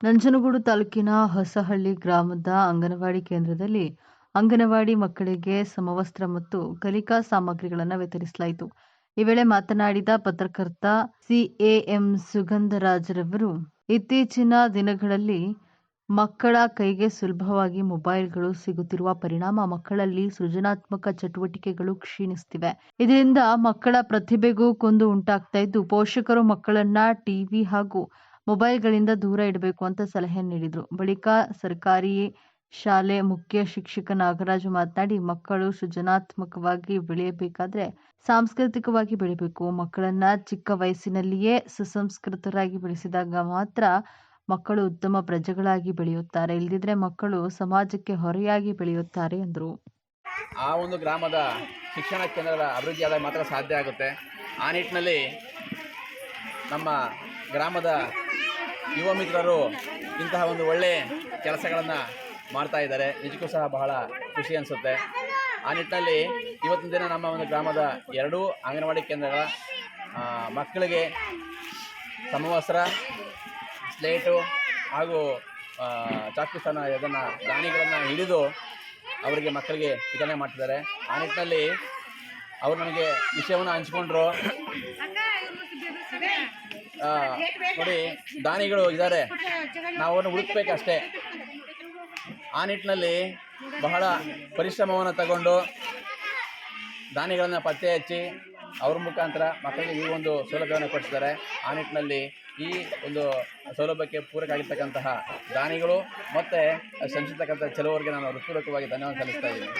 ನಂಜನಗೂಡು ತಾಲೂಕಿನ ಹೊಸಹಳ್ಳಿ ಗ್ರಾಮದ ಅಂಗನವಾಡಿ ಕೇಂದ್ರದಲ್ಲಿ ಅಂಗನವಾಡಿ ಮಕ್ಕಳಿಗೆ ಸಮವಸ್ತ್ರ ಮತ್ತು ಕಲಿಕಾ ಸಾಮಗ್ರಿಗಳನ್ನು ವಿತರಿಸಲಾಯಿತು. ಈ ವೇಳೆ ಮಾತನಾಡಿದ ಪತ್ರಕರ್ತ ಸಿಎಎಂ ಸುಗಂಧರಾಜರವರು, ಇತ್ತೀಚಿನ ದಿನಗಳಲ್ಲಿ ಮಕ್ಕಳ ಕೈಗೆ ಸುಲಭವಾಗಿ ಮೊಬೈಲ್ಗಳು ಸಿಗುತ್ತಿರುವ ಪರಿಣಾಮ ಮಕ್ಕಳಲ್ಲಿ ಸೃಜನಾತ್ಮಕ ಚಟುವಟಿಕೆಗಳು ಕ್ಷೀಣಿಸುತ್ತಿವೆ ಇದರಿಂದ ಮಕ್ಕಳ ಪ್ರತಿಭೆಗೂ ಕುಂದು ಉಂಟಾಗ್ತಾ ಇದ್ದು, ಪೋಷಕರು ಮಕ್ಕಳನ್ನ ಟಿವಿ ಹಾಗೂ ಮೊಬೈಲ್ಗಳಿಂದ ದೂರ ಇಡಬೇಕು ಅಂತ ಸಲಹೆ ನೀಡಿದರು. ಬಳಿಕ ಸರ್ಕಾರಿ ಶಾಲೆ ಮುಖ್ಯ ಶಿಕ್ಷಕ ನಾಗರಾಜು ಮಾತನಾಡಿ, ಮಕ್ಕಳು ಸೃಜನಾತ್ಮಕವಾಗಿ ಬೆಳೆಯಬೇಕಾದ್ರೆ ಸಾಂಸ್ಕೃತಿಕವಾಗಿ ಬೆಳೆಯಬೇಕು. ಮಕ್ಕಳನ್ನ ಚಿಕ್ಕ ವಯಸ್ಸಿನಲ್ಲಿಯೇ ಸುಸಂಸ್ಕೃತರಾಗಿ ಬೆಳೆಸಿದಾಗ ಮಾತ್ರ ಮಕ್ಕಳು ಉತ್ತಮ ಪ್ರಜೆಗಳಾಗಿ ಬೆಳೆಯುತ್ತಾರೆ. ಇಲ್ದಿದ್ರೆ ಮಕ್ಕಳು ಸಮಾಜಕ್ಕೆ ಹೊರೆಯಾಗಿ ಬೆಳೆಯುತ್ತಾರೆ ಎಂದರು. ಆ ಒಂದು ಗ್ರಾಮದ ಶಿಕ್ಷಣ ಕೇಂದ್ರದ ಅಭಿವೃದ್ಧಿಯಾದಾಗ ಮಾತ್ರ ಸಾಧ್ಯ ಆಗುತ್ತೆ. ಆ ನಿಟ್ಟಿನಲ್ಲಿ ನಮ್ಮ ಗ್ರಾಮದ ಯುವ ಮಿತ್ರರು ಇಂತಹ ಒಂದು ಒಳ್ಳೆಯ ಕೆಲಸಗಳನ್ನು ಮಾಡ್ತಾ ಇದ್ದಾರೆ. ನಿಜಕ್ಕೂ ಸಹ ಬಹಳ ಖುಷಿ ಅನಿಸುತ್ತೆ. ಆ ನಿಟ್ಟಿನಲ್ಲಿ ಇವತ್ತಿನ ದಿನ ನಮ್ಮ ಒಂದು ಗ್ರಾಮದ ಎರಡೂ ಅಂಗನವಾಡಿ ಕೇಂದ್ರಗಳ ಮಕ್ಕಳಿಗೆ ಸಮವಸ್ತ್ರ ಸ್ಲೇಟು ಹಾಗೂ ಚಾಕುಸ್ತನ ಇದನ್ನು ದಾನಿಗಳನ್ನು ಹಿಡಿದು ಅವರಿಗೆ ಮಕ್ಕಳಿಗೆ ವಿತರಣೆ ಮಾಡ್ತಿದ್ದಾರೆ. ಆ ನಿಟ್ಟಿನಲ್ಲಿ ಅವರು ನನಗೆ ವಿಷಯವನ್ನು ಹಂಚ್ಕೊಂಡ್ರು. ನೋಡಿ, ದಾನಿಗಳು ಇದ್ದಾರೆ. ನಾವು ಅವ್ರನ್ನ ಹುಡುಕ್ಬೇಕಷ್ಟೇ. ಆ ನಿಟ್ಟಿನಲ್ಲಿ ಬಹಳ ಪರಿಶ್ರಮವನ್ನು ತಗೊಂಡು ದಾನಿಗಳನ್ನು ಪತ್ತೆ ಹಚ್ಚಿ ಅವ್ರ ಮುಖಾಂತರ ಮಕ್ಕಳಿಗೆ ಈ ಒಂದು ಸೌಲಭ್ಯವನ್ನು ಕೊಡಿಸ್ತಾರೆ ಆ ನಿಟ್ಟಿನಲ್ಲಿ ಈ ಒಂದು ಸೌಲಭ್ಯಕ್ಕೆ ಪೂರಕ ಆಗಿರ್ತಕ್ಕಂತಹ ದಾನಿಗಳು ಮತ್ತು ಶ್ರಮಿಸಿರ್ತಕ್ಕಂಥ ಕೆಲವರಿಗೆ ನಾನು ಹೃತ್ಪೂರ್ವಕವಾಗಿ ಧನ್ಯವಾದ ಸಲ್ಲಿಸ್ತಾ ಇದ್ದೀನಿ.